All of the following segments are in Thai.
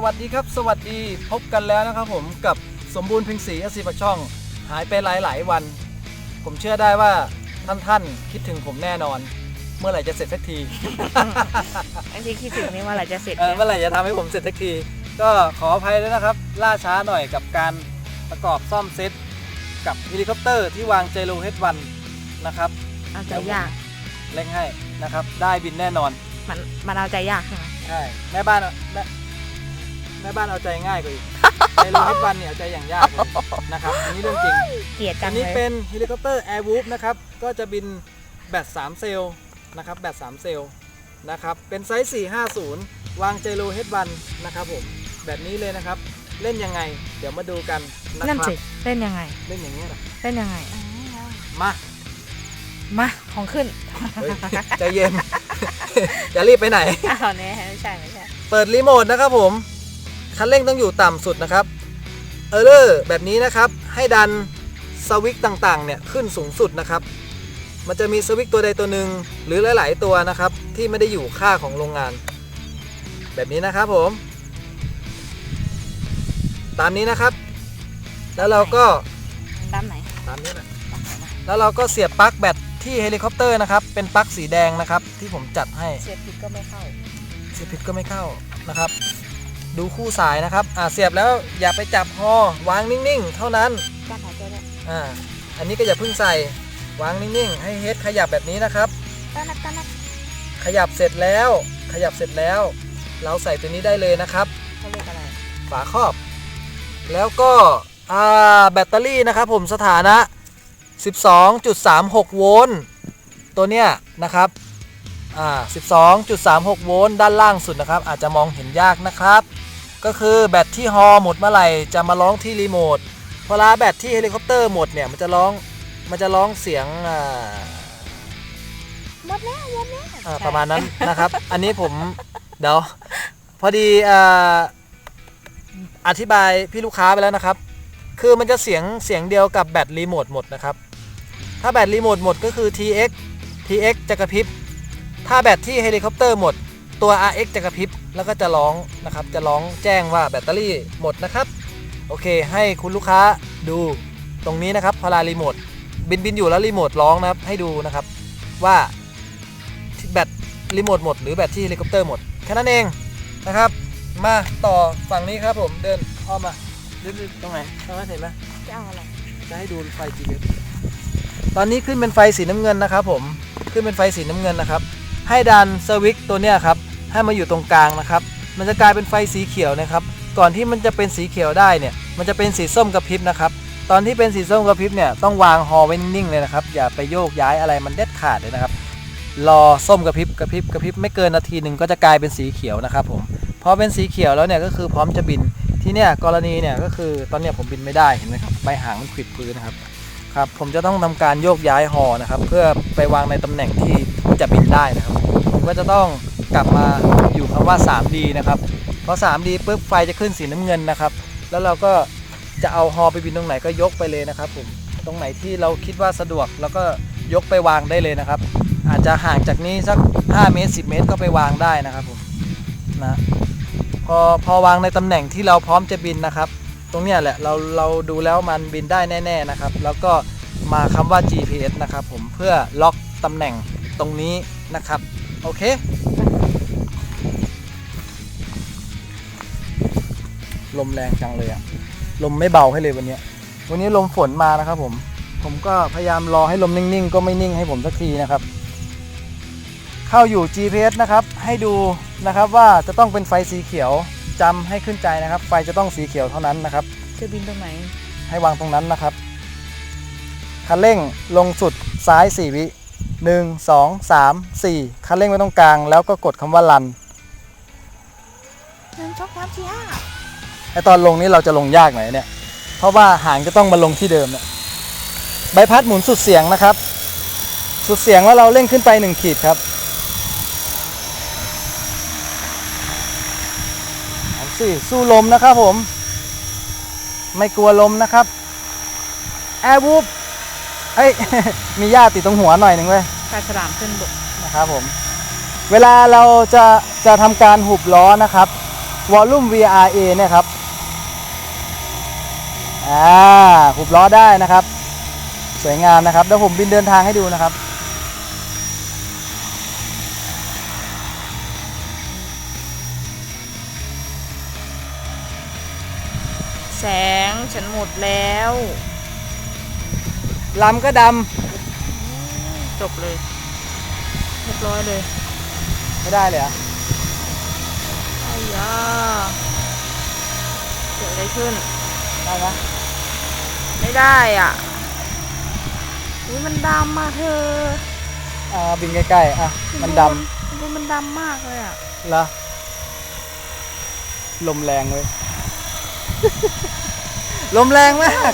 ครับสวัสดีครับ สวัสดีพบกันแล้วนะครับผมกับสมบูรณ์เพิงศรีอสีปากช่อง หายไปหลายๆวัน ผมเชื่อได้ว่าท่านท่านๆคิดถึงผมแน่นอน เมื่อไหร่จะเสร็จสักทีบางทีคิดถึงนี่เมื่อไหร่จะเสร็จเออเนี่ยเมื่อไหร่จะทำให้ผมเสร็จสักที ก็ขออภัยด้วยนะครับ ล่าช้าหน่อยกับการประกอบซ่อมเซตกับเฮลิคอปเตอร์ที่วางเจโลเฮดวันนะครับเอาใจยากเร่งให้นะครับ ได้บินแน่นอน มันมันเอาใจยากใช่ไหมใช่แม่บ้านเอาแม่ แม่บ้านเอาใจง่ายกว่าอีกเจโลเฮดวันเนี่ยเอาใจอย่างยากเลยนะครับอันนี้เรื่องจริงเกลียดจัอังนเลนี้ยเป็นเฮลิคอปเตอร์แอร์วูฟนะครับก็จะบินแบต3เซลล์นะครับแบต3เซลล์นะครับเป็นไซส์ 450 วางเจโลเฮดวันนะครับผมแบบนี้เลยนะครับเล่นยังไง เดี๋ยวมาดูกันนะนั่นครับสิเล่นยังไงเล่นอย่างนี้ยเหรอเล่นยังไง มา มาของขึ้นเฮ้ยใจเย็น อย่ารีบไปไหน อ้าวเนี่ยไม่ใช่ไม่ใช่ เปิดรีโมทนะครับผม คันเร่งต้องอยู่ต่ำสุดนะครับเออร์เลอร์แบบนี้นะครับให้ดันสวิตช์ต่างๆเนี่ยขึ้นสูงสุดนะครับ มันจะมีสวิตช์ตัวใดตัวหนึ่งหรือหลาย ๆ ตัวนะครับ ที่ไม่ได้อยู่ค่าของโรงงาน แบบนี้นะครับผม ตามนี้นะครับ แล้วเราก็ตามไหนตามนี้นะตามไหนนะแล้วเราก็เสียบปลั๊กแบตที่เฮลิคอปเตอร์นะครับ เป็นปลั๊กสีแดงนะครับ ที่ผมจัดให้เสียบผิดก็ไม่เข้า เสียบผิดก็ไม่เข้านะครับ ดูคู่สายนะครับอ่าเสียบแล้วอย่าไปจับฮอวางนิ่งๆ เท่านั้นการหายใจเนี่ยอ่าอันนี้ก็อย่าเพิ่งใส่วางนิ่งๆ ให้เฮดขยับแบบนี้นะครับตานักตานักขยับเสร็จแล้ว ขยับเสร็จแล้ว เราใส่ตัวนี้ได้เลยนะครับ เขาเรียกอะไรฝาครอบ แล้วก็อ่าแบตเตอรี่นะครับผมสถานะ 12.36 โวลต์ตัวเนี้ยนะครับ อ่า12.36 โวลต์ด้านล่างสุดนะครับ อาจจะมองเห็นยากนะครับ ก็คือแบตที่ฮอหมดเมื่อไหร่จะมาร้องที่รีโมทพอลาแบตที่เฮลิคอปเตอร์หมดเนี่ยมันจะร้องมันจะร้องเสียงอ่าหมดแล้วหมดแล้วอ่าประมาณนั้นนะครับ อันนี้ผมเดี๋ยวพอดีอ่าอธิบายพี่ลูกค้าไปแล้วนะครับ คือมันจะเสียงเสียงเดียวกับแบตรีโมทหมดนะครับ ถ้าแบตรีโมทหมดก็คือ TX TX จะกระพริบ ถ้าแบตที่เฮลิคอปเตอร์หมดตัว RX จะกระพริบแล้วก็จะร้องนะครับ จะร้องแจ้งว่าแบตเตอรี่หมดนะครับ โอเค ให้คุณลูกค้าดูตรงนี้นะครับพอลารีโมทบินบินอยู่แล้วรีโมทร้องนะครับให้ดูนะครับว่าแบตรีโมทหมดหรือแบตที่เฮลิคอปเตอร์หมดแค่นั้นเองนะครับ มาต่อฝั่งนี้ครับผมเดินอ้อมมาเดินๆตรงไหนตรงนั้นเห็นไหมจะเอาอะไรจะให้ดูไฟ GPS ตอนนี้ขึ้นเป็นไฟสีน้ำเงินนะครับผมขึ้นเป็นไฟสีน้ำเงินนะครับ ให้ดันสวิตช์ตัวเนี้ยครับให้มาอยู่ตรงกลางนะครับ มันจะกลายเป็นไฟสีเขียวนะครับ ก่อนที่มันจะเป็นสีเขียวได้เนี่ย มันจะเป็นสีส้มกระพริบนะครับ ตอนที่เป็นสีส้มกระพริบเนี่ยต้องวางฮอไว้นิ่งๆเลยนะครับ อย่าไปโยกย้ายอะไรมันเด็ดขาดเลยนะครับ รอส้มกระพริบกระพริบกระพริบไม่เกินนาทีหนึ่งก็จะกลายเป็นสีเขียวนะครับผม พอเป็นสีเขียวแล้วเนี่ยก็คือพร้อมจะบิน ที่เนี่ยกรณีเนี่ยก็คือตอนเนี้ยผมบินไม่ได้เห็นไหมครับ ใบหางมันขวิดพื้นนะครับ ครับ ผมจะต้องทำการโยกย้ายหอนะครับ เพื่อไปวางในตำแหน่งที่ จะบินได้นะครับ ผมก็จะต้องกลับมาอยู่คำว่า 3D นะครับพอ 3D ปุ๊บไฟจะขึ้นสีน้ำเงินนะครับ แล้วเราก็จะเอาฮอไปบินตรงไหนก็ยกไปเลยนะครับผมตรงไหนที่เราคิดว่าสะดวกแล้วก็ยกไปวางได้เลยนะครับ อาจจะห่างจากนี้สัก 5 เมตร 10 เมตรก็ไปวางได้นะครับผมนะพอพอวางในตำแหน่งที่เราพร้อมจะบินนะครับ ตรงเนี้ยแหละเราเราดูแล้วมันบินได้แน่ ๆนะครับ แล้วก็มาคำว่า GPS นะครับผมเพื่อล็อกตำแหน่ง ตรงนี้นะครับ โอเค ลมแรงจังเลยอะลมไม่เบาให้เลยวันเนี้ยวันนี้ลมฝนมานะครับผม ผมก็พยายามรอให้ลมนิ่งๆ ก็ไม่นิ่งให้ผมสักทีนะครับ เข้าอยู่ GPS นะครับ ให้ดูนะครับว่าจะต้องเป็นไฟสีเขียวจำให้ขึ้นใจนะครับ ไฟจะต้องสีเขียวเท่านั้นนะครับ จะบินตรงไหน ให้วางตรงนั้นนะครับ คันเร่งลงสุดซ้าย 4 วิ 1 2 3 4 คันเร่งไว้ตรงกลาง แล้วก็กดคำว่าลันหนึ่งสองสามสี่ห้าไอตอนลงนี้เราจะลงยากหน่อยเนี่ย เพราะว่าหางจะต้องมาลงที่เดิมเนี่ยใบพัดหมุนสุดเสียงนะครับ สุดเสียงแล้วเราเร่งขึ้นไป 1 ขีดครับเอาสิสู้ลมนะครับผม ไม่กลัวลมนะครับ แอร์วูฟ เฮ้ย มีหญ้าติดตรงหัวหน่อยหนึ่งเว้ยปลาฉลามขึ้นบกนะครับผม เวลาเราจะจะทำการหุบล้อนะครับวอลลุ่ม VRA เนี่ยครับอ่าหุบล้อได้นะครับ สวยงามนะครับเดี๋ยวผมบินเดินทางให้ดูนะครับแสงฉันหมดแล้ว ลำก็ดจบเลยเรียบร้อยเลยำไม่ได้เลยเหรอะไอ้ยาเกิดอะไรขึ้น ได้ไหมไม่ได้อะอุ้ยมันดำมากเธออ่าบินใกล้ๆอะมันดดูมันดำมากเลยอะำเหรอลมแรงเลยลมแรงมาก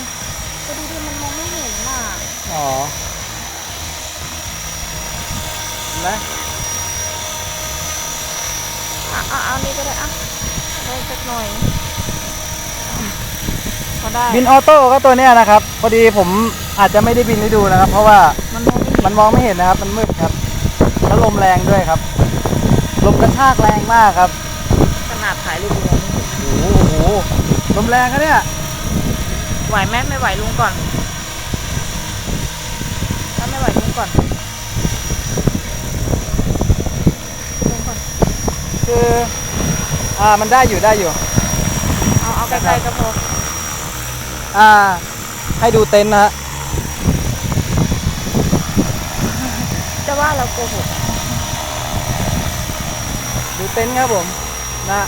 ก็ดูดิ อ๋อเห็นไหมอะอะเอานี่ก็ได้อะได้สักหน่อยพอได้บินออโต้ก็ตัวเนี้ยนะครับ พอดีผมอาจจะไม่ได้บินให้ดูนะครับ เพราะว่ามันมองไม่เห็นมันมองไม่เห็นนะครับ มันมืดครับแล้วลมแรงด้วยครับ ลมกระชากแรงมากครับขนาดถ่ายรูปยังมองไม่เห็นโอ้โหโอ้โหลมแรงครับเนี่ยไหวไหมไม่ไหวลุงก่อน ถ้าไม่ไหวลุง ก่อนลุงก่อนคืออ่ามันได้อยู่ได้อยู่ เอาเอาใกล้ๆก็พออ่า ให้ดูเต็นท์นะฮะจะว่าเราโกหกดูเต็นท์ครับผมนะ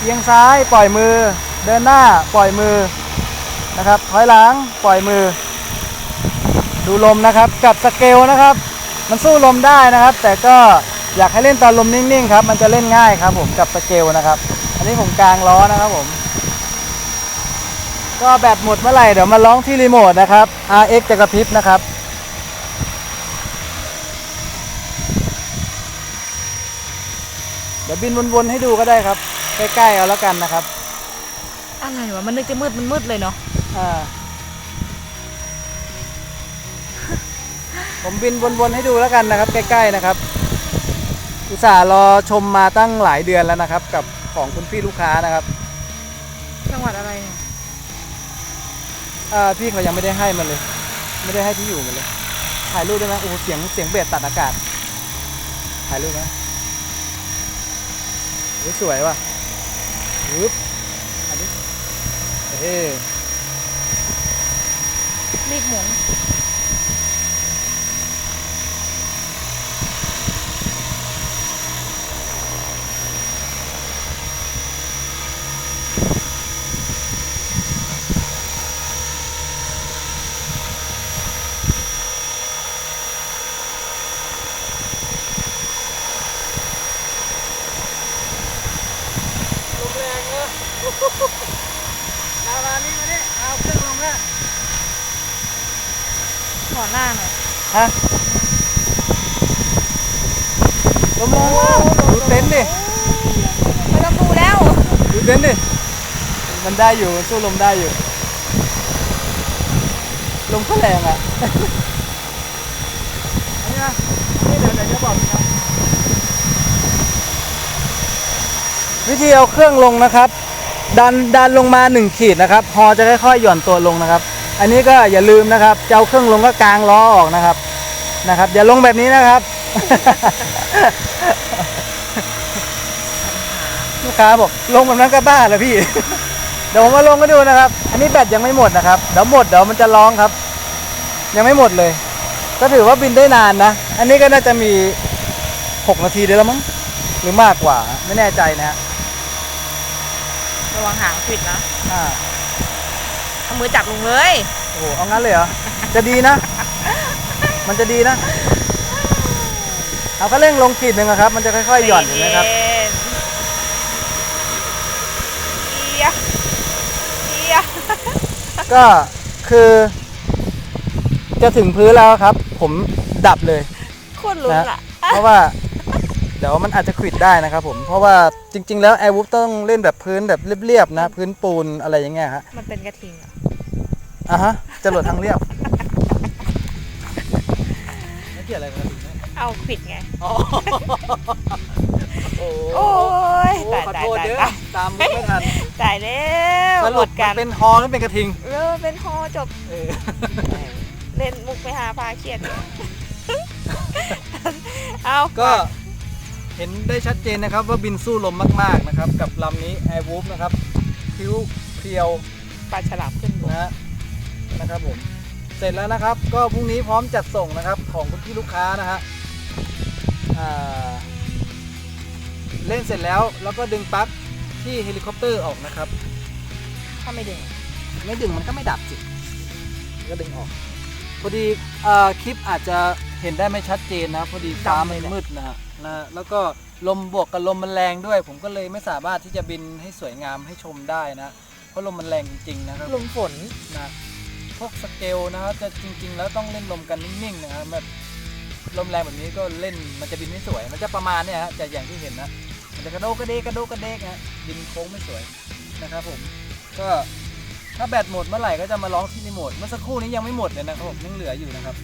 เอียงซ้ายปล่อยมือ เดินหน้าปล่อยมือ นะครับถอยหลังปล่อยมือ ดูลมนะครับกับสเกลนะครับ มันสู้ลมได้นะครับ แต่ก็อยากให้เล่นตอนลมนิ่งๆครับ มันจะเล่นง่ายครับ ผมกับสเกลนะครับ อันนี้ผมกลางล้อนะครับผม ก็แบตหมดเมื่อไหร่เดี๋ยวมาร้องที่รีโมทนะครับ RX จะกระพริบนะครับเดี๋ยวบินวนๆให้ดูก็ได้ครับ ใกล้ๆเอาแล้วกันนะครับ อะไรวะ มันนึกจะมืด มันมืดเลยเนาะ อ่าผมบินวนๆให้ดูแล้วกันนะครับ ใกล้ๆนะครับ อุตส่าห์รอชมมาตั้งหลายเดือนแล้วนะครับ กับของคุณพี่ลูกค้านะครับจังหวัดอะไรเนี่ยอ่าพี่เขายังไม่ได้ให้มันเลย ไม่ได้ให้ที่อยู่มันเลย ถ่ายรูปได้ไหมโอ้โหเสียงเสียงเบสตัดอากาศ ถ่ายรูปไหมโอ้ยสวยว่ะวึบอันนี้เฮ้ รีบหมุน ลมแรงเนอะมามานี่มานี่เอาเครื่องลงแล้ว ขอหน้าหน่อย ฮะลมแรงมากดูเต็นท์ดิไม่ต้องดูแล้ว ดูเต็นท์ดิ มันได้อยู่มันสู้ลมได้อยู่ ลมก็แรงอะอันนี้นะนี่เดี๋ยวเดี๋ยวจะบอกนะครับวิธีเอาเครื่องลงนะครับ ดันดันลงมา 1 ขีดนะครับฮอจะค่อยๆหย่อนตัวลงนะครับ อันนี้ก็อย่าลืมนะครับจะเอาเครื่องลงก็กางล้อออกนะครับนะครับ อย่าลงแบบนี้นะครับ ลูกค้าบอกลงแบบนั้นก็บ้าแล้วพี่ เดี๋ยวผมมาลงก็ดูนะครับ อันนี้แบตยังไม่หมดนะครับเดี๋ยวหมดเดี๋ยวมันจะร้องครับ ยังไม่หมดเลย ก็ถือว่าบินได้นานนะ อันนี้ก็น่าจะมี 6 นาทีได้แล้วมั้งหรือมากกว่าไม่แน่ใจนะฮะระวังหางผิดนะอ่าเอา มือจับลงเลย โอ้โหเอางั้นเลยเหรอ จะดีนะ มันจะดีนะ เอาก็เร่งลงขีดหนึ่งอะครับ มันจะค่อยๆหย่อนเห็นไหมครับ ใจเย็นเอียเอียก็คือ จะถึงพื้นแล้วครับ ผมดับเลย โคตรลุ้นนะ อะเพราะว่า เดี๋ยวมันอาจจะขวิดได้นะครับผม เพราะว่าจริง ๆ แล้วแอร์วูฟต้องเล่นแบบพื้นแบบเรียบๆนะ พื้นปูนอะไรอย่างเงี้ยฮะมันเป็นกระทิงเหรออะฮะจรวดทางเรียบไม่เกี่ยวอะไรกันเอาผิดไง อ๋อโอ้โอ้ยโอ้ตายขอตายโทษตายเด้อตายตามมุกไม่ทันตายแล้วสหมรุปดมักันนเป็นฮอหรือเป็นกระทิง เออเป็นฮอจบ เออ เล่นมุกไปหาพาเครียด เอาก็ เห็นได้ชัดเจนนะครับว่าบินสู้ลมมากๆนะครับกับลำนี้ Air w o o f นะครับคิ้วเพรียวปลาฉลามขึ้นบกนะฮะนะครับผมเสร็จแล้วนะครับ ก็พรุ่งนี้พร้อมจัดส่งนะครับของคุณพี่ลูกค้านะฮะอ่าเล่นเสร็จแล้วแล้วก็ดึงปลั๊กที่เฮลิคอปเตอร์ออกนะครับ ถ้าไม่ดึง ไม่ดึงมันก็ไม่ดับสิก็ดึงออก พอดีเอ่อคลิปอาจจะเห็นได้ไม่ชัดเจนนะ พอดีฟ้ามันมืดนะฮะ นะฮะแล้วก็ลมบวกกับลมมันแรงด้วย ผมก็เลยไม่สามารถที่จะบินให้สวยงามให้ชมได้นะเพราะลมมันแรงจริงๆนะครับลมฝนนะพวกสเกลนะครับจะจริง ๆ แล้วต้องเล่นลมกันนิ่งๆนะครับแบบลมแรงแบบนี้ก็เล่นมันจะบินไม่สวย มันจะประมาณเนี้ยฮะจะอย่างที่เห็นนะมันจะกระโดกกระเดกกระโดกกระเดกฮะบินโค้งไม่สวยนะครับผมก็ถ้าแบตหมดเมื่อไหร่ก็จะมาร้องที่รีโมทเมื่อสักครู่นี้ยังไม่หมดเลยนะครับผมยังเหลืออยู่นะครับ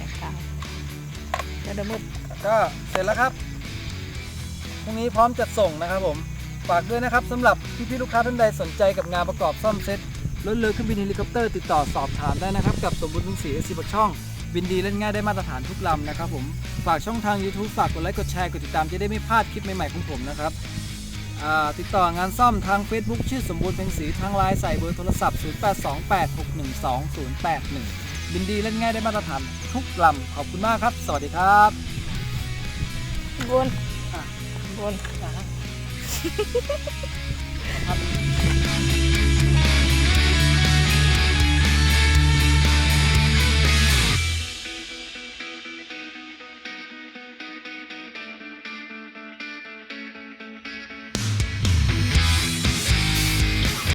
นะครับแล้วเดี๋ยวมืด ก็เสร็จแล้วครับพรุ่งนี้พร้อมจัดส่งนะครับผมฝากด้วยนะครับสำหรับพี่ๆลูกค้าท่านใดสนใจกับงานประกอบซ่อมเซ็ตรถเรือเครื่องบินเฮลิคอปเตอร์ติดต่อสอบถามได้นะครับ กับสมบูรณ์บุญศรีเอซีบักช่อง บินดีเล่นง่ายได้มาตรฐานทุกลำนะครับผมฝากช่องทาง YouTube ฝากกดไลค์กดแชร์กดติดตามจะได้ไม่พลาดคลิปใหม่ๆของผมนะครับอ่าติดต่องานซ่อมทาง Facebook ชื่อสมบูรณ์เพ็งศรีทางไลน์ใส่เบอร์โทรศัพท์ 0828612081 บินดีเล่นง่ายได้มาตรฐานทุกลำขอบคุณมากครับ สวัสดีครับ बोल. बोल.